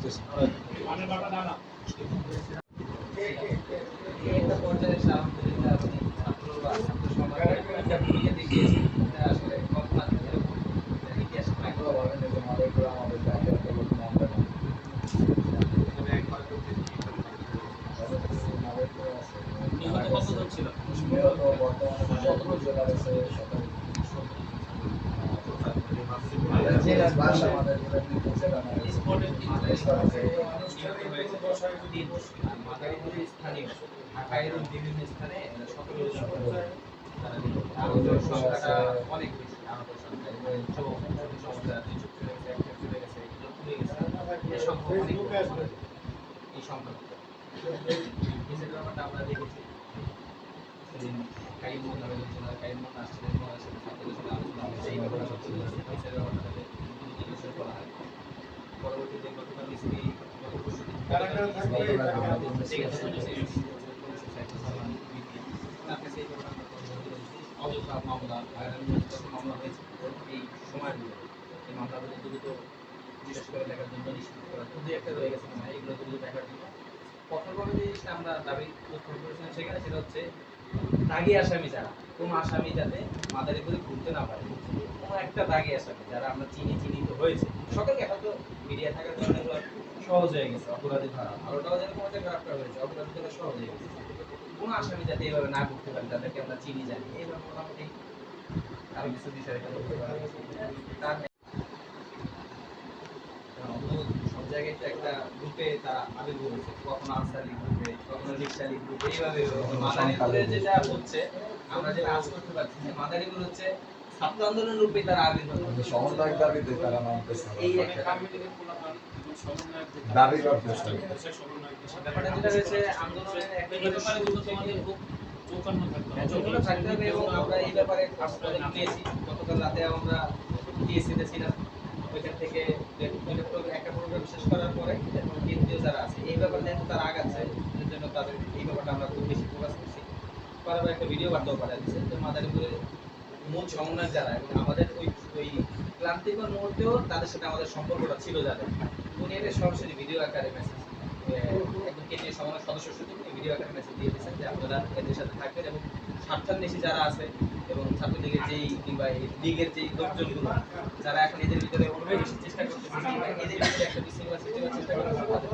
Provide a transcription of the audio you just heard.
করতেছে। নিহত কতজন ছিল? স্পটের তিন মাদারীপুরের স্থানীয় ঢাকায় বিভিন্ন স্থানে সংখ্যাটা অনেক বেশি চোখ চলে গেছে এগুলো খুলে গেছে এই সংখ্যা অনেক এই সংখ্যা আমরা দেখেছি সেদিন একজন কাইমুন আসছিলেন সাথে আলোচনা এই ব্যাপারটা হচ্ছে কেসের ব্যাপারটা তাদের জিজ্ঞাসা করা হয়। পরবর্তীতে গতকাল গত পরশু ব্যাপারটা অযথা মামলা যত মামলা হয়েছে এই সময়গুলো এই মামলাগুলো দ্রুত বিশেষ করে দেখার জন্য নিশ্চিত করা শুধু একটা রয়ে গেছে না এগুলো দ্রুত দেখার জন্য। কঠোরভাবে যে আমরা দাবি উত্থাপন করেছিলাম সেখানে সেটা হচ্ছে দাগি আসামি যারা, কোনো আসামি যাতে মাদারীপুরে ঘুরতে না পারে, কোনো একটা দাগি আসামি যারা আমরা চিনি, চিহ্নিত হয়েছে, সকলকে এখন তো মিডিয়া থাকার কারণে সহজ হয়ে গেছে, অপরাধী ধরা, ভালোটাও যেরকম হচ্ছে খারাপটা হয়েছে, অপরাধী ধরা সহজ হয়ে গেছে। কোনো আসামি যাতে এইভাবে না করতে পারে, তাদেরকে আমরা চিনি, জানি এইভাবে মোটামুটি আরও কিছু বিষয় তার জায়গায় একটা গ্রুপে তারা আবির্ভূত হয়েছে কখনো আনসারি গ্রুপে কখনো রিক্সালি গ্রুপে এইভাবে মাদারীপুরে যেটা হচ্ছে আমরা যেটা আজ করতে পারছি যে মাদারীপুর হচ্ছে ছাত্র আন্দোলন রূপে তারা আবির্ভূত হয়েছে। দাবিতে তারা নামতেছে। এই একটা দাবি করতেছে ব্যাপারটা যেটা হয়েছে আন্দোলনের একটা চৌকান্ন থাকতে হবে। এবং আমরা এই ব্যাপারে গতকাল রাতে আমরা ওইখান থেকে শেষ করার পরে এরপর কেন্দ্রীয় যারা আছে, এই ব্যাপারে যেহেতু তারা আগাচ্ছে। এর জন্য তাদের এই ব্যাপারটা আমরা খুব বেশি ফোকাস করছি। পর একটা ভিডিও বার্তাও পাঠিয়ে দিচ্ছে যে মাদারীপুরে মূল সমন্বয় যারা এবং আমাদের ওই ওই ক্লান্তিকর মুহূর্তেও তাদের সাথে আমাদের সম্পর্কটা ছিল যাদের উনি এটা সরাসরি ভিডিও আকারে মেসেজ একজন কেন্দ্রীয় সমন্বয় সদস্য শুধু উনি ভিডিও আকারে মেসেজ দিয়ে দিয়েছেন যে আপনারা এদের সাথে থাকবেন এবং স্বার্থান্বেষী যারা আছে এবং ছাত্রলীগের যেই কিংবা এই লীগের যেই লোকজনগুলো, যারা এখন এদের ভিতরে অনুভব চেষ্টা করছে এদের ভিতরে একটা